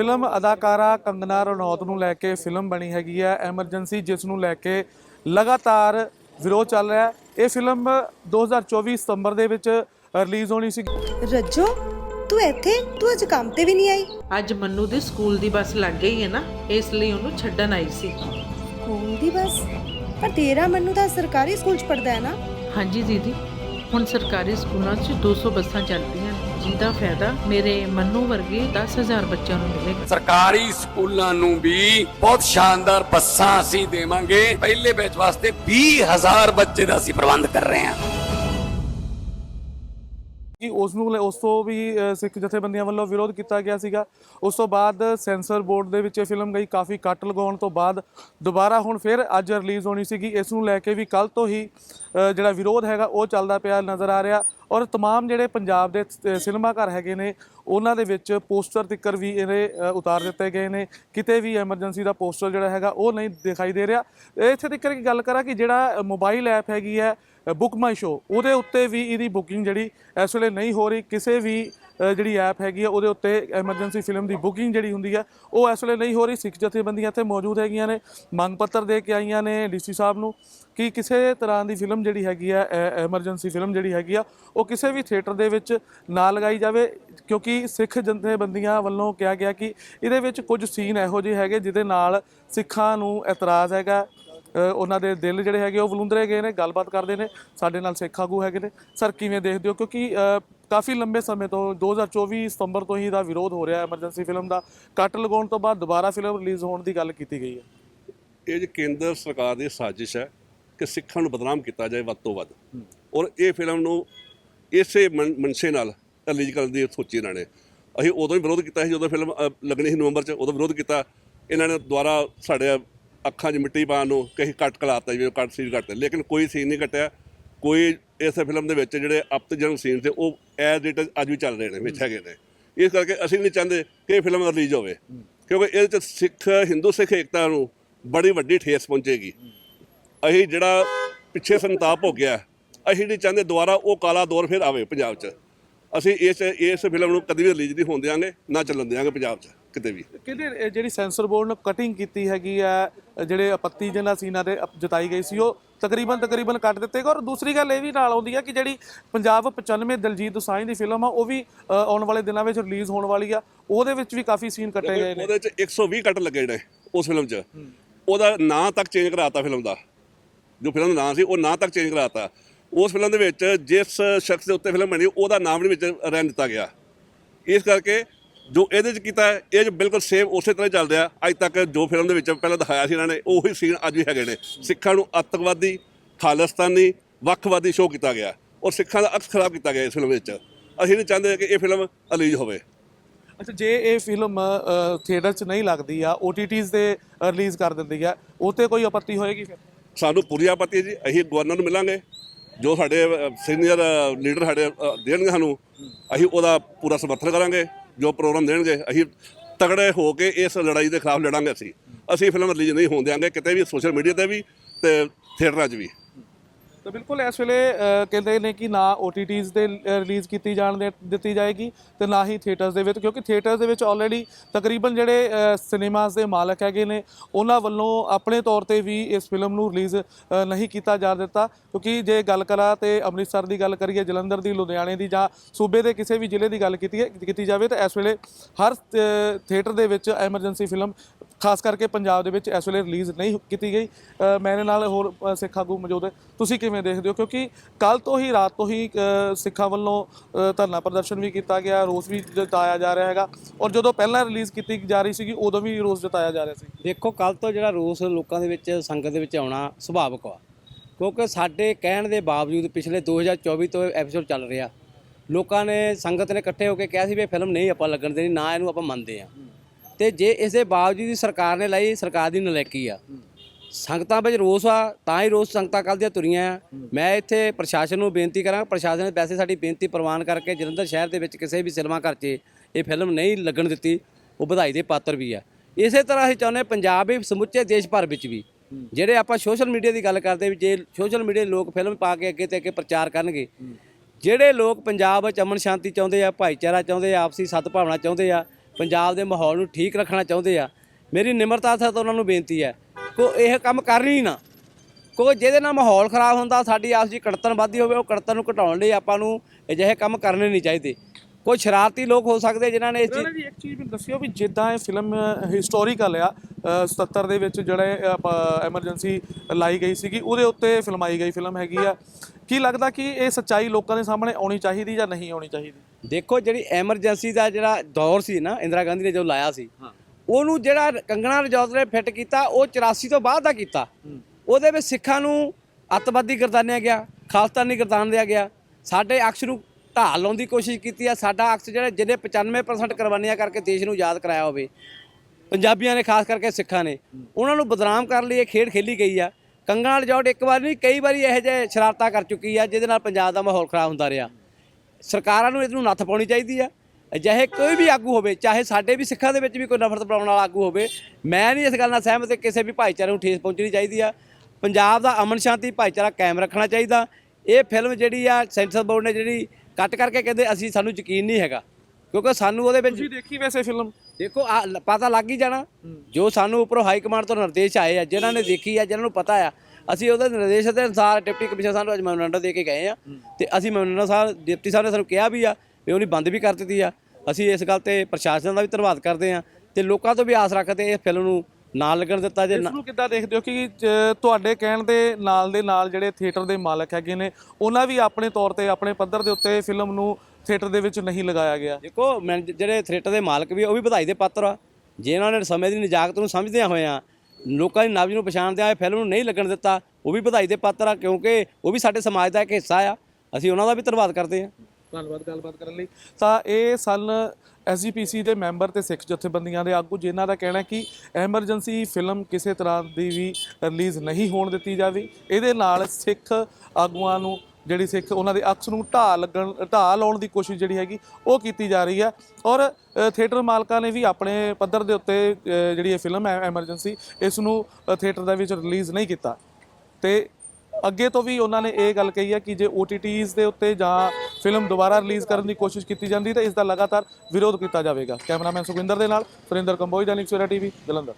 Film ਅਦਾਕਾਰਾ ਕੰਗਨਾ ਰਣੌਤ ਨੂੰ ਲੈ ਕੇ ਫਿਲਮ ਬਣੀ ਹੈਗੀ ਹੈ ਐਮਰਜੈਂਸੀ ਜਿਸ ਨੂੰ ਲੈ ਕੇ ਲਗਾਤਾਰ ਵਿਰੋਧ ਚੱਲ ਰਿਹਾ ਹੈ। ਇਹ ਫਿਲਮ 2024 ਸਤੰਬਰ ਦੇ ਵਿੱਚ ਰਿਲੀਜ਼ ਹੋਣੀ ਸੀ। ਰੱਜੋ ਤੂੰ ਇੱਥੇ? ਤੂੰ ਅੱਜ ਕੰਮ ਤੇ ਵੀ ਨਹੀਂ ਆਈ? ਅੱਜ ਮੰਨੂ ਦੇ ਸਕੂਲ ਦੀ ਬੱਸ ਲੱਗ ਗਈ ਹੈ ਨਾ ਇਸ ਲਈ ਉਹਨੂੰ ਛੱਡਣ ਆਈ ਸੀ। ਸਕੂਲ ਦੀ ਬਸ? ਪਰ ਤੇਰਾ ਮੈਨੂੰ ਤਾਂ ਸਰਕਾਰੀ ਸਕੂਲ ਚ ਪੜਦਾ ਹੈ ਨਾ। ਹਾਂਜੀ ਦੀਦੀ ਹੁਣ ਸਰਕਾਰੀ ਸਕੂਲਾਂ 'ਚ 200 ਬੱਸਾਂ ਚੱਲਦੀਆਂ ਜਿਹਦਾ ਫਾਇਦਾ ਮੇਰੇ ਮੰਨੂ ਵਰਗੇ 10000 ਬੱਚਿਆਂ ਨੂੰ ਮਿਲੇਗਾ। ਸਰਕਾਰੀ ਸਕੂਲਾਂ ਨੂੰ ਵੀ ਬਹੁਤ ਸ਼ਾਨਦਾਰ ਬੱਸਾਂ ਅਸੀਂ ਦੇਵਾਂਗੇ। ਪਹਿਲੇ ਬੈਚ ਵਾਸਤੇ 20000 ਬੱਚੇ ਦਾ ਅਸੀਂ ਪ੍ਰਬੰਧ ਕਰ ਰਹੇ ਹਾਂ। ਕਿ ਉਸ ਨੂੰ ਲੈ- ਉਸ ਤੋਂ ਵੀ ਸਿੱਖ ਜਥੇਬੰਦੀਆਂ ਵੱਲੋਂ ਵਿਰੋਧ ਕੀਤਾ ਗਿਆ ਸੀਗਾ। ਉਸ ਤੋਂ ਬਾਅਦ ਸੈਂਸਰ ਬੋਰਡ ਦੇ ਵਿੱਚ ਇਹ ਫਿਲਮ ਗਈ ਕਾਫੀ ਕੱਟ ਲਗਾਉਣ ਤੋਂ ਬਾਅਦ ਦੁਬਾਰਾ ਹੁਣ ਫਿਰ ਅੱਜ ਰਿਲੀਜ਼ ਹੋਣੀ ਸੀਗੀ। ਇਸ ਨੂੰ ਲੈ ਕੇ ਵੀ ਕੱਲ ਤੋਂ ਹੀ ਜਿਹੜਾ ਵਿਰੋਧ ਹੈਗਾ ਉਹ ਚੱਲਦਾ ਪਿਆ ਨਜ਼ਰ ਆ ਰਿਹਾ। ਔਰ तमाम ਜਿਹੜੇ ਪੰਜਾਬ ਦੇ ਅ, ਸਿਨੇਮਾ ਘਰ ਹੈਗੇ ਨੇ ਉਹਨਾਂ ਦੇ ਵਿੱਚ ਪੋਸਟਰ ਤਿੱਕਰ ਵੀ ਇਹਦੇ ਅ, ਉਤਾਰ ਦਿੱਤੇ ਗਏ ਨੇ ਕਿਤੇ ਵੀ ਐਮਰਜੈਂਸੀ ਦਾ ਪੋਸਟਰ ਜਿਹੜਾ ਹੈਗਾ ਉਹ ਨਹੀਂ ਦਿਖਾਈ ਦੇ ਰਿਹਾ ਇਹ ਇੱਥੇ ਤੱਕ ਕਿ ਗੱਲ ਕਰਾਂ ਕਿ ਜਿਹੜਾ ਮੋਬਾਈਲ ਐਪ ਹੈਗੀ ਹੈ ਬੁੱਕ ਮਾਈ ਸ਼ੋ ਉਹਦੇ ਉੱਤੇ ਵੀ ਇਹਦੀ ਬੁਕਿੰਗ ਜਿਹੜੀ ਇਸ ਵੇਲੇ ਨਹੀਂ ਹੋ ਰਹੀ ਕਿਸੇ ਵੀ ਅ, ਜਿਹੜੀ ਐਪ ਹੈਗੀ ਆ, ਉਹਦੇ ਉੱਤੇ ਐਮਰਜੈਂਸੀ ਫਿਲਮ ਦੀ ਬੁਕਿੰਗ ਜਿਹੜੀ ਹੁੰਦੀ ਆ, ਉਹ ਇਸ ਵੇਲੇ ਨਹੀਂ ਹੋ ਰਹੀ। ਸਿੱਖ ਜਥੇਬੰਦੀਆਂ ਇੱਥੇ ਮੌਜੂਦ ਹੈਗੀਆਂ ਨੇ, ਮੰਗ ਪੱਤਰ ਦੇ ਕੇ ਆਈਆਂ ਨੇ ਡੀਸੀ ਸਾਹਿਬ ਨੂੰ ਕਿ ਕਿਸੇ ਤਰ੍ਹਾਂ ਦੀ ਫਿਲਮ ਜਿਹੜੀ ਹੈਗੀ ਆ ਐਮਰਜੈਂਸੀ ਫਿਲਮ ਜਿਹੜੀ ਹੈਗੀ ਆ, ਉਹ ਕਿਸੇ ਵੀ ਥੀਏਟਰ ਦੇ ਵਿੱਚ ਨਾ ਲਗਾਈ ਜਾਵੇ, ਕਿਉਂਕਿ ਸਿੱਖ ਜਥੇਬੰਦੀਆਂ ਵੱਲੋਂ ਕਿਹਾ ਗਿਆ ਕਿ ਇਹਦੇ ਵਿੱਚ ਕੁਝ ਸੀਨ ਇਹੋ ਜਿਹੇ ਹੈਗੇ, ਜਿਹਦੇ ਨਾਲ ਸਿੱਖਾਂ ਨੂੰ ਇਤਰਾਜ਼ ਹੈਗਾ। ਉਹਨਾਂ ਦੇ ਦਿਲ ਜਿਹੜੇ ਹੈਗੇ, ਉਹ ਵਲੁੰਦਰੇ ਗਏ ਨੇ, ਗੱਲਬਾਤ ਕਰਦੇ ਨੇ, ਸਾਡੇ ਨਾਲ ਸਿੱਖ ਆਗੂ ਹੈਗੇ ਨੇ। ਸਰ, ਕਿਵੇਂ ਦੇਖਦੇ ਹੋ? ਕਿਉਂਕਿ ਕਾਫੀ ਲੰਬੇ ਸਮੇਂ ਤੋਂ 2024 ਸਤੰਬਰ ਤੋਂ ਹੀ ਦਾ ਵਿਰੋਧ ਹੋ ਰਿਹਾ ਐਮਰਜੈਂਸੀ ਫਿਲਮ ਦਾ। ਕੱਟ ਲਗਾਉਣ ਤੋਂ ਬਾਅਦ ਦੁਬਾਰਾ ਫਿਲਮ ਰਿਲੀਜ਼ ਹੋਣ ਦੀ ਗੱਲ ਕੀਤੀ ਗਈ ਹੈ। ਇਹ ਜੇ ਕੇਂਦਰ ਸਰਕਾਰ ਦੀ ਸਾਜ਼ਿਸ਼ ਹੈ ਕਿ ਸਿੱਖਾਂ ਨੂੰ ਬਦਨਾਮ ਕੀਤਾ ਜਾਏ ਵੱਧ ਤੋਂ ਵੱਧ। ਔਰ ਇਹ ਫਿਲਮ ਨੂੰ ਇਸੇ ਮਨ- ਮਨਸ਼ੇ ਨਾਲ ਰਿਲੀਜ਼ ਕਰਨ ਦੀ ਸੋਚੀ ਇਹਨਾਂ ਨੇ। ਅਸੀਂ ਉਦੋਂ ਹੀ ਵਿਰੋਧ ਕੀਤਾ ਸੀ, ਜਦੋਂ ਫਿਲਮ ਲੱਗਣੀ ਸੀ ਨਵੰਬਰ 'ਚ, ਉਦੋਂ ਵਿਰੋਧ ਕੀਤਾ। ਇਹਨਾਂ ਨੇ ਦੁਬਾਰਾ ਸਾਡੇ ਅੱਖਾਂ 'ਚ ਮਿੱਟੀ ਪਾਉਣ ਨੂੰ, ਕਹੀ ਕੱਟ ਕਲਾਤਾ ਜਿਵੇਂ ਕੱਟ ਸੀਨ ਕੱਟਦੇ ਲੇਕਿਨ ਕੋਈ ਸੀਨ ਨਹੀਂ ਕੱਟਿਆ। ਕੋਈ ਇਸ ਫਿਲਮ ਦੇ ਵਿੱਚ ਜਿਹੜੇ ਅਪਤਜਨਕ ਸੀਨ ਤੇ ਉਹ ਐਜ਼ ਇਟ ਅੱਜ ਵੀ ਚੱਲ ਰਹੇ ਨੇ ਵਿੱਚ ਹੈਗੇ ਨੇ। ਇਸ ਕਰਕੇ ਅਸੀਂ ਨਹੀਂ ਚਾਹੁੰਦੇ ਕਿ ਇਹ ਫਿਲਮ ਰਿਲੀਜ਼ ਹੋਵੇ। ਕਿਉਂਕਿ ਇਹਦੇ 'ਚ ਸਿੱਖ ਹਿੰਦੂ ਸਿੱਖ ਏਕਤਾ ਨੂੰ ਬੜੀ ਵੱਡੀ ਠੇਸ ਪਹੁੰਚੇਗੀ। ਅਸੀਂ ਜਿਹੜਾ ਪਿੱਛੇ ਸੰਤਾਪ ਹੋ ਗਿਆ ਅਸੀਂ ਨਹੀਂ ਚਾਹੁੰਦੇ ਦੁਬਾਰਾ ਉਹ ਕਾਲਾ ਦੌਰ ਫਿਰ ਆਵੇ ਪੰਜਾਬ 'ਚ। ਅਸੀਂ ਇਸ ਇਸ ਫਿਲਮ ਨੂੰ ਕਦੀ ਵੀ ਰਿਲੀਜ਼ ਨਹੀਂ ਹੋਣ ਦਿਆਂਗੇ ਨਾ ਚੱਲਣ ਦਿਆਂਗੇ ਪੰਜਾਬ 'ਚ। ਕਿਤੇ ਵੀ। ਕਹਿੰਦੇ ਜਿਹੜੀ ਸੈਂਸਰ ਬੋਰਡ ਨੇ ਕਟਿੰਗ ਕੀਤੀ ਹੈਗੀ ਆ ਜਿਹੜੇ ਆਪੱਤੀ ਜਿਹਨਾਂ ਸੀਨਾਂ ਦੇ ਜਤਾਈ ਗਈ ਸੀ ਉਹ ਤਕਰੀਬਨ ਤਕਰੀਬਨ ਕੱਟ ਦਿੱਤੇ ਗਏ। ਔਰ ਦੂਸਰੀ ਗੱਲ ਇਹ ਵੀ ਨਾਲ ਆਉਂਦੀ ਹੈ ਕਿ ਜਿਹੜੀ ਪੰਜਾਬ 95 ਦਲਜੀਤ ਦੋਸਾਂਝ ਦੀ ਫਿਲਮ ਆ ਉਹ ਵੀ ਅ, ਆਉਣ ਵਾਲੇ ਦਿਨਾਂ ਵਿੱਚ ਰਿਲੀਜ਼ ਹੋਣ ਵਾਲੀ ਆ। ਉਹਦੇ ਵਿੱਚ ਵੀ ਕਾਫੀ ਸੀਨ ਕੱਟੇ ਗਏ ਨੇ। ਉਹਦੇ 'ਚ 120 ਕੱਟ ਲੱਗੇ ਨੇ ਉਸ ਫਿਲਮ 'ਚ। ਉਹਦਾ ਨਾਂ ਤੱਕ ਚੇਂਜ ਕਰਾਤਾ ਫਿਲਮ ਦਾ। ਜੋ ਫਿਲਮ ਦਾ ਨਾਂ ਸੀ ਉਹ ਨਾਂ ਤੱਕ ਚੇਂਜ ਕਰਾਤਾ। ਉਸ ਫਿਲਮ ਦੇ ਵਿੱਚ ਜਿਸ ਸ਼ਖਸ ਦੇ ਉੱਤੇ ਫਿਲਮ ਬਣੀ ਉਹਦਾ ਨਾਮ ਵੀ ਵਿੱਚ ਰਹਿਣ ਦਿੱਤਾ ਗਿਆ। ਇਸ ਕਰਕੇ ਜੋ ਇਹਦੇ 'ਚ ਕੀਤਾ ਹੈ, ਇਹ 'ਚ ਬਿਲਕੁਲ ਸੇਮ ਉਸੇ ਤਰ੍ਹਾਂ ਹੀ ਚੱਲ ਰਿਹਾ। ਅੱਜ ਤੱਕ ਜੋ ਫਿਲਮ ਦੇ ਵਿੱਚ ਪਹਿਲਾਂ ਦਿਖਾਇਆ ਸੀ ਇਹਨਾਂ ਨੇ ਉਹੀ ਸੀਨ ਅੱਜ ਵੀ ਹੈਗੇ ਨੇ। ਸਿੱਖਾਂ ਨੂੰ ਅੱਤਵਾਦੀ ਖਾਲਿਸਤਾਨੀ ਵੱਖਵਾਦੀ ਸ਼ੋਅ ਕੀਤਾ ਗਿਆ। ਔਰ ਸਿੱਖਾਂ ਦਾ ਅਕਸ ਖਰਾਬ ਕੀਤਾ ਗਿਆ ਇਸ ਫਿਲਮ ਵਿੱਚ। ਅਸੀਂ ਨਹੀਂ ਚਾਹੁੰਦੇ ਕਿ ਇਹ ਫਿਲਮ ਰਿਲੀਜ਼ ਹੋਵੇ। ਅੱਛਾ ਜੇ ਇਹ ਫਿਲਮ ਥੀਏਟਰ 'ਚ ਨਹੀਂ ਲੱਗਦੀ ਆ OTTs ਤੇ ਰਿਲੀਜ਼ ਕਰ ਦਿੰਦੀ ਆ ਉਹ ਤੇ ਕੋਈ ਆਪੱਤੀ ਹੋਏਗੀ ਫਿਰ? ਸਾਨੂੰ ਪੂਰੀ ਆਪੱਤੀ ਹੈ ਜੀ। ਅਸੀਂ ਗਵਰਨਰ ਨੂੰ ਮਿਲਾਂਗੇ। ਜੋ ਸਾਡੇ ਸੀਨੀਅਰ ਲੀਡਰ ਸਾਡੇ ਅ, ਦੇਣਗੇ ਸਾਨੂੰ ਅਸੀਂ ਉਹਦਾ ਪੂਰਾ ਸਮਰਥਨ ਕਰਾਂਗੇ। ਜੋ ਪ੍ਰੋਗਰਾਮ ਦੇਣਗੇ, ਅਸੀਂ ਤਗੜੇ ਹੋ ਕੇ ਇਸ ਲੜਾਈ ਦੇ ਖਿਲਾਫ ਲੜਾਂਗੇ ਅਸੀਂ। ਅਸੀਂ ਫਿਲਮ ਰਿਲੀਜ਼ ਨਹੀਂ ਹੋਣ ਦਿਆਂਗੇ, ਕਿਤੇ ਵੀ ਸੋਸ਼ਲ ਮੀਡੀਆ ਤੇ ਵੀ ਤੇ ਥੀਏਟਰਾਂ 'ਚ ਵੀ। ਤਾਂ ਬਿਲਕੁਲ ਇਸ ਵੇਲੇ ਕਹਿੰਦੇ ਨੇ ਕਿ ਨਾ OTTs ਦੇ ਰਿਲੀਜ਼ ਕੀਤੀ ਜਾਣ ਦੇ, ਦਿੱਤੀ ਜਾਏਗੀ ਤੇ ਨਾ ਹੀ ਥੀਏਟਰਸ ਦੇ ਵਿੱਚ, ਕਿਉਂਕਿ ਥੀਏਟਰਸ ਦੇ ਵਿੱਚ ਆਲਰੇਡੀ ਤਕਰੀਬਨ ਜਿਹੜੇ ਸਿਨੇਮਾਸ ਦੇ ਮਾਲਕ ਹੈਗੇ ਨੇ, ਉਹਨਾਂ ਵੱਲੋਂ ਆਪਣੇ ਤੌਰ ਤੇ ਵੀ ਇਸ ਫਿਲਮ ਨੂੰ ਰਿਲੀਜ਼ ਨਹੀਂ ਕੀਤਾ ਜਾ ਦਿੱਤਾ। ਕਿਉਂਕਿ ਜੇ ਗੱਲ ਕਰਾਂ ਤੇ ਅੰਮ੍ਰਿਤਸਰ ਦੀ ਗੱਲ ਕਰੀਏ, ਜਲੰਧਰ ਦੀ, ਲੁਧਿਆਣੇ ਦੀ ਜਾਂ ਸੂਬੇ ਦੇ ਕਿਸੇ ਵੀ ਜ਼ਿਲ੍ਹੇ ਦੀ ਗੱਲ ਕੀਤੀ ਹੈ, ਕੀਤੀ ਜਾਵੇ, ਤਾਂ ਇਸ ਵੇਲੇ ਹਰ ਥੀਏਟਰ ਦੇ ਵਿੱਚ ਐਮਰਜੈਂਸੀ ਫਿਲਮ ਖਾਸ ਕਰਕੇ ਪੰਜਾਬ ਦੇ ਵਿੱਚ ਇਸ ਵੇਲੇ ਰਿਲੀਜ਼ ਨਹੀਂ ਕੀਤੀ ਗਈ। ਮੇਰੇ ਨਾਲ ਹੋਰ ਸਿੱਖ ਆਗੂ ਮੌਜੂਦ ਹੈ। ਤੁਸੀਂ ਕਿਵੇਂ ਦੇਖਦੇ ਹੋ? ਕਿਉਂਕਿ ਕੱਲ ਤੋਂ ਹੀ, ਰਾਤ ਤੋਂ ਹੀ ਸਿੱਖਾਂ ਵੱਲੋਂ ਧਰਨਾ ਪ੍ਰਦਰਸ਼ਨ ਵੀ ਕੀਤਾ ਗਿਆ, ਰੋਸ ਵੀ ਜਤਾਇਆ ਜਾ ਰਿਹਾ ਹੈਗਾ। ਔਰ ਜਦੋਂ ਪਹਿਲਾਂ ਰਿਲੀਜ਼ ਕੀਤੀ ਜਾ ਰਹੀ ਸੀਗੀ, ਉਦੋਂ ਵੀ ਰੋਸ ਜਤਾਇਆ ਜਾ ਰਿਹਾ ਸੀ। ਦੇਖੋ ਕੱਲ ਤੋਂ ਜਿਹੜਾ ਰੋਸ ਲੋਕਾਂ ਦੇ ਵਿੱਚ, ਸੰਗਤ ਦੇ ਵਿੱਚ ਆਉਣਾ ਸੁਭਾਵਿਕ ਆ ਕਿਉਂਕਿ ਸਾਡੇ ਕਹਿਣ ਦੇ ਬਾਵਜੂਦ ਪਿਛਲੇ 2024 ਤੋਂ ਐਪੀਸੋਡ ਚੱਲ ਰਿਹਾ। ਲੋਕਾਂ ਨੇ, ਸੰਗਤ ਨੇ ਇਕੱਠੇ ਹੋ ਕੇ ਕਿਹਾ ਸੀ ਵੀ ਇਹ ਫਿਲਮ ਨਹੀਂ ਆਪਾਂ ਲੱਗਣ ਦੇਣੀ, ਨਾ ਇਹਨੂੰ ਆਪਾਂ ਮੰਨਦੇ ਆ ਤੇ ਜੇ ਇਸ ਦੇ ਬਾਵਜੂਦ ਵੀ ਸਰਕਾਰ ਨੇ ਲਈ, ਸਰਕਾਰ ਦੀ ਨਲਾਇਕੀ ਆ। ਸੰਗਤਾਂ ਵਿੱਚ ਰੋਸ ਆ, ਤਾਂ ਹੀ ਰੋਸ ਸੰਗਤਾਂ ਕੱਲ੍ਹ ਦੀਆਂ ਤੁਰੀਆਂ ਆ। ਮੈਂ ਇੱਥੇ ਪ੍ਰਸ਼ਾਸਨ ਨੂੰ ਬੇਨਤੀ ਕਰਾਂ ਪ੍ਰਸ਼ਾਸਨ ਨੇ ਵੈਸੇ ਸਾਡੀ ਬੇਨਤੀ ਪ੍ਰਵਾਨ ਕਰਕੇ ਜਲੰਧਰ ਸ਼ਹਿਰ ਦੇ ਵਿੱਚ ਕਿਸੇ ਵੀ ਸਿਨੇਮਾ ਘਰ 'ਚ ਇਹ ਫਿਲਮ ਨਹੀਂ ਲੱਗਣ ਦਿੱਤੀ, ਉਹ ਵਧਾਈ ਦੇ ਪਾਤਰ ਵੀ ਆ। ਇਸੇ ਤਰ੍ਹਾਂ ਅਸੀਂ ਚਾਹੁੰਦੇ ਪੰਜਾਬ ਵੀ ਸਮੁੱਚੇ ਦੇਸ਼ ਭਰ ਵਿੱਚ ਵੀ, ਜਿਹੜੇ ਆਪਾਂ ਸੋਸ਼ਲ ਮੀਡੀਆ ਦੀ ਗੱਲ ਕਰਦੇ ਵੀ ਜੇ ਸੋਸ਼ਲ ਮੀਡੀਆ ਲੋਕ ਫਿਲਮ ਪਾ ਕੇ ਅੱਗੇ ਤੇ ਅੱਗੇ ਪ੍ਰਚਾਰ ਕਰਨਗੇ, ਜਿਹੜੇ ਲੋਕ ਪੰਜਾਬ ਵਿੱਚ ਅਮਨ ਸ਼ਾਂਤੀ ਚਾਹੁੰਦੇ ਆ, ਭਾਈਚਾਰਾ ਚਾਹੁੰਦੇ ਆ, ਆਪਸੀ ਸਦਭਾਵਨਾ ਚਾਹੁੰਦੇ ਆ ਪੰਜਾਬ ਦੇ ਮਾਹੌਲ ਨੂੰ ਠੀਕ ਰੱਖਣਾ ਚਾਹੁੰਦੇ ਆ। ਮੇਰੀ ਨਿਮਰਤਾ ਸਹਿਤ ਉਹਨਾਂ ਨੂੰ ਬੇਨਤੀ ਹੈ। ਕੋ ਇਹ ਕੰਮ ਕਰ ਹੀ ਨਾ। ਕੋ ਜਿਹਦੇ ਨਾਲ ਮਾਹੌਲ ਖਰਾਬ ਹੁੰਦਾ, ਸਾਡੀ ਆਪਸੀ ਕੜਤਨ ਵੱਧਦੀ ਹੋਵੇ, ਉਹ ਕੜਤਨ ਨੂੰ ਘਟਾਉਣ ਲਈ ਆਪਾਂ ਨੂੰ ਅਜਿਹੇ ਕੰਮ ਕਰਨੇ ਨਹੀਂ ਚਾਹੀਦੇ। ਕੋਈ ਸ਼ਰਾਰਤੀ ਲੋਕ ਹੋ ਸਕਦੇ ਜਿਨ੍ਹਾਂ ਨੇ ਇਸ ਚੀਜ਼ ਜੀ ਇੱਕ ਚੀਜ਼ ਮੈਨੂੰ ਦੱਸਿਓ ਵੀ ਜਿੱਦਾਂ ਇਹ ਫਿਲਮ ਹਿਸਟੋਰੀਕਲ ਆ ਅ, 77 ਦੇ ਵਿੱਚ ਜਿਹੜੇ ਐਮਰਜੈਂਸੀ ਲਾਈ ਗਈ ਸੀਗੀ ਉਹਦੇ ਉੱਤੇ ਫਿਲਮਾਈ ਗਈ ਫਿਲਮ ਹੈਗੀ ਆ। ਕੀ ਲੱਗਦਾ ਕਿ ਇਹ ਸੱਚਾਈ ਲੋਕਾਂ ਦੇ ਸਾਹਮਣੇ ਆਉਣੀ ਚਾਹੀਦੀ ਜਾਂ ਨਹੀਂ ਆਉਣੀ ਚਾਹੀਦੀ? ਦੇਖੋ ਜਿਹੜੀ ਐਮਰਜੈਂਸੀ ਦਾ ਜਿਹੜਾ ਦੌਰ ਸੀ ਨਾ ਇੰਦਰਾ ਗਾਂਧੀ ਨੇ ਜੋ ਲਾਇਆ ਸੀ ਉਹਨੂੰ ਜਿਹੜਾ ਕੰਗਣਾ ਰਜੌਤ ਨੇ ਫਿੱਟ ਕੀਤਾ ਉਹ 84 ਤੋਂ ਬਾਅਦ ਦਾ ਕੀਤਾ। ਉਹਦੇ ਵਿੱਚ ਸਿੱਖਾਂ ਨੂੰ ਅੱਤਵਾਦੀ ਗਰਦਾਨਿਆ ਗਿਆ ਖਾਲਸਤਾਨੀ ਗਰਦਾਨ ਦਿਆ ਗਿਆ। ਸਾਡੇ ਅਕਸ ਨੂੰ ਢਾਲ ਲਾਉਣ ਦੀ ਕੋਸ਼ਿਸ਼ ਕੀਤੀ ਆ। ਸਾਡਾ ਅਕਸ ਜਿਹੜਾ, ਜਿਹਨੇ 95% ਕੁਰਬਾਨੀਆਂ ਕਰਕੇ ਦੇਸ਼ ਨੂੰ ਯਾਦ ਕਰਾਇਆ ਹੋਵੇ, ਪੰਜਾਬੀਆਂ ਨੇ, ਖਾਸ ਕਰਕੇ ਸਿੱਖਾਂ ਨੇ, ਉਹਨਾਂ ਨੂੰ ਬਦਨਾਮ ਕਰਨ ਲਈ ਇਹ ਖੇਡ ਖੇਲੀ ਗਈ ਆ। ਕੰਗਣਾ ਰਜੌਟ ਇੱਕ ਵਾਰ ਨਹੀਂ, ਕਈ ਵਾਰੀ ਇਹੋ ਜਿਹੇ ਸ਼ਰਾਰਤਾਂ ਕਰ ਚੁੱਕੀ ਆ, ਜਿਹਦੇ ਨਾਲ ਪੰਜਾਬ ਦਾ ਮਾਹੌਲ ਖਰਾਬ ਹੁੰਦਾ ਰਿਹਾ। ਸਰਕਾਰਾਂ ਨੂੰ ਇਹਨੂੰ ਨੱਥ ਪਾਉਣੀ ਚਾਹੀਦੀ ਆ। ਅਜਿਹੇ ਕੋਈ ਵੀ ਆਗੂ ਹੋਵੇ, ਚਾਹੇ ਸਾਡੇ ਵੀ ਸਿੱਖਾਂ ਦੇ ਵਿੱਚ ਵੀ ਕੋਈ ਨਫ਼ਰਤ ਪਾਉਣ ਵਾਲਾ ਆਗੂ ਹੋਵੇ, ਮੈਂ ਨਹੀਂ ਇਸ ਗੱਲ ਨਾਲ ਸਹਿਮਤ ਕਿਸੇ ਵੀ ਭਾਈਚਾਰੇ ਨੂੰ ਠੇਸ ਪਹੁੰਚਣੀ ਚਾਹੀਦੀ ਆ। ਪੰਜਾਬ ਦਾ ਅਮਨ ਸ਼ਾਂਤੀ, ਭਾਈਚਾਰਾ ਕਾਇਮ ਰੱਖਣਾ ਚਾਹੀਦਾ। ਇਹ ਫਿਲਮ ਜਿਹੜੀ ਆ ਸੈਂਸਰ ਬੋਰਡ ਨੇ ਜਿਹੜੀ ਕੱਟ ਕਰਕੇ ਕਹਿੰਦੇ ਅਸੀਂ ਸਾਨੂੰ ਯਕੀਨ ਨਹੀਂ ਹੈਗਾ। ਕਿਉਂਕਿ ਸਾਨੂੰ ਉਹਦੇ ਵਿੱਚ ਤੁਸੀਂ ਦੇਖੀ ਵੈਸੇ ਫਿਲਮ? ਦੇਖੋ ਆ ਪਤਾ ਲੱਗ ਹੀ ਜਾਣਾ। ਜੋ ਸਾਨੂੰ ਉੱਪਰੋਂ ਹਾਈ ਕਮਾਂਡ ਤੋਂ ਨਿਰਦੇਸ਼ ਆਏ ਆ ਜਿਨ੍ਹਾਂ ਨੇ ਦੇਖੀ ਆ ਜਿਨ੍ਹਾਂ ਨੂੰ ਪਤਾ ਆ ਅਸੀਂ ਉਹਦੇ ਨਿਰਦੇਸ਼ ਦੇ ਅਨੁਸਾਰ ਡਿਪਟੀ ਕਮਿਸ਼ਨਰ ਸਾਹਿਬ ਨੂੰ ਅੱਜ ਮੈਮੋਰੰਡਮ ਦੇ ਕੇ ਗਏ ਆ। ਤੇ ਅਸੀਂ ਮੈਮੋਰੰਡਮ ਸਾਹਿਬ ਡਿਪਟੀ ਸਾਹਿਬ ਨੇ ਸਾਨੂੰ ਕਿਹਾ ਵੀ ਆ ਵੀ ਉਹਨੇ ਬੰਦ ਵੀ ਕਰ ਦਿੱਤੀ ਆ। ਅਸੀਂ ਇਸ ਗੱਲ ਤੇ ਪ੍ਰਸ਼ਾਸਨ ਦਾ ਵੀ ਧੰਨਵਾਦ ਕਰਦੇ ਆ। ਤੇ ਲੋਕਾਂ ਤੋਂ ਵੀ ਆਸ ਰੱਖਦੇ ਇਸ ਫਿਲਮ ਨੂੰ ਨਾ ਲੱਗਣ ਦਿੱਤਾ ਜੇ ਇਸ ਨਾ- ਨੂੰ ਕਿੱਦਾਂ ਦੇਖਦੇ ਹੋ ਕਿ ਜ- ਤੁਹਾਡੇ ਕਹਿਣ ਦੇ ਨਾਲ ਦੇ ਨਾਲ ਜਿਹੜੇ ਥੀਏਟਰ ਦੇ ਮਾਲਕ ਹੈਗੇ ਨੇ ਉਹਨਾਂ ਵੀ ਆਪਣੇ ਤੌਰ ਤੇ ਆਪਣੇ ਪੱਧਰ ਦੇ ਉੱਤੇ ਫਿਲਮ ਨੂੰ ਥੀਏਟਰ ਦੇ ਵਿੱਚ ਨਹੀਂ ਲਗਾਇਆ ਗਿਆ? ਦੇਖੋ ਮੈਂ ਜਿਹੜੇ ਥੀਏਟਰ ਦੇ ਮਾਲਕ ਵੀ ਆ, ਉਹ ਵੀ ਵਧਾਈ ਦੇ ਪਾਤਰ ਆ। ਜੇ ਉਹਨਾਂ ਨੇ ਸਮੇਂ ਦੀ ਨਿਜਾਕਤ ਨੂੰ ਸਮਝਦਿਆਂ ਹੋਇਆਂ ਲੋਕਾਂ ਦੀ ਨਬਜ਼ ਨੂੰ ਪਛਾਣਦਿਆਂ ਹੋਏ ਫਿਲਮ ਨੂੰ ਨਹੀਂ ਲੱਗਣ ਦਿੱਤਾ ਉਹ ਵੀ ਵਧਾਈ ਦੇ ਪਾਤਰ ਆ ਕਿਉਂਕਿ ਉਹ ਵੀ ਸਾਡੇ ਸਮਾਜ ਦਾ ਇੱਕ ਹਿੱਸਾ ਆ। ਅਸੀਂ ਉਹਨਾਂ ਦਾ ਵੀ ਧੰਨਵਾਦ ਕਰਦੇ ਹਾਂ। ਧੰਨਵਾਦ, ਗੱਲਬਾਤ ਕਰਨ ਲਈ। ਤਾਂ ਇਹ ਸਨ ਐਸਜੀਪੀਸੀ ਦੇ ਮੈਂਬਰ ਤੇ ਸਿੱਖ ਜਥੇਬੰਦੀਆਂ ਦੇ ਆਗੂ, ਜਿਨ੍ਹਾਂ ਦਾ ਕਹਿਣਾ ਕਿ ਐਮਰਜੈਂਸੀ ਫਿਲਮ ਕਿਸੇ ਤਰ੍ਹਾਂ ਦੀ ਵੀ ਰਿਲੀਜ਼ ਨਹੀਂ ਹੋਣ ਦਿੱਤੀ ਜਾਵੇ। ਇਹਦੇ ਨਾਲ ਸਿੱਖ ਆਗੂਆਂ ਨੂੰ ਜਿਹੜੀ ਸਿੱਖ, ਉਹਨਾਂ ਦੇ ਅਕਸ ਨੂੰ ਢਾਹ ਲੱਗਣ, ਢਾਹ ਲਾਉਣ ਦੀ ਕੋਸ਼ਿਸ਼ ਜਿਹੜੀ ਹੈਗੀ, ਉਹ ਕੀਤੀ ਜਾ ਰਹੀ ਹੈ। ਔਰ ਥੀਏਟਰ ਮਾਲਕਾਂ ਨੇ ਵੀ ਆਪਣੇ ਪੱਧਰ ਦੇ ਉੱਤੇ ਜਿਹੜੀ ਇਹ ਫਿਲਮ ਹੈ ਐਮਰਜੈਂਸੀ, ਇਸ ਨੂੰ ਥੀਏਟਰ ਦੇ ਵਿੱਚ ਰਿਲੀਜ਼ ਨਹੀਂ ਕੀਤਾ। ਤੇ ਅੱਗੇ ਤੋਂ ਵੀ ਉਹਨਾਂ ਨੇ ਇਹ ਗੱਲ ਕਹੀ ਹੈ ਕਿ ਜੇ OTTs ਦੇ ਉੱਤੇ ਜਾਂ ਫਿਲਮ ਦੁਬਾਰਾ ਰਿਲੀਜ਼ ਕਰਨ ਦੀ ਕੋਸ਼ਿਸ਼ ਕੀਤੀ ਜਾਂਦੀ, ਤਾਂ ਇਸ ਦਾ ਲਗਾਤਾਰ ਵਿਰੋਧ ਕੀਤਾ ਜਾਵੇਗਾ। ਕੈਮਰਾਮੈਨ ਸੁਖਵਿੰਦਰ ਦੇ ਨਾਲ ਸੁਰਿੰਦਰ ਕੰਬੋਜ, ਦੈਨਿਕ ਸਵੇਰਾ ਟੀਵੀ, ਜਲੰਧਰ।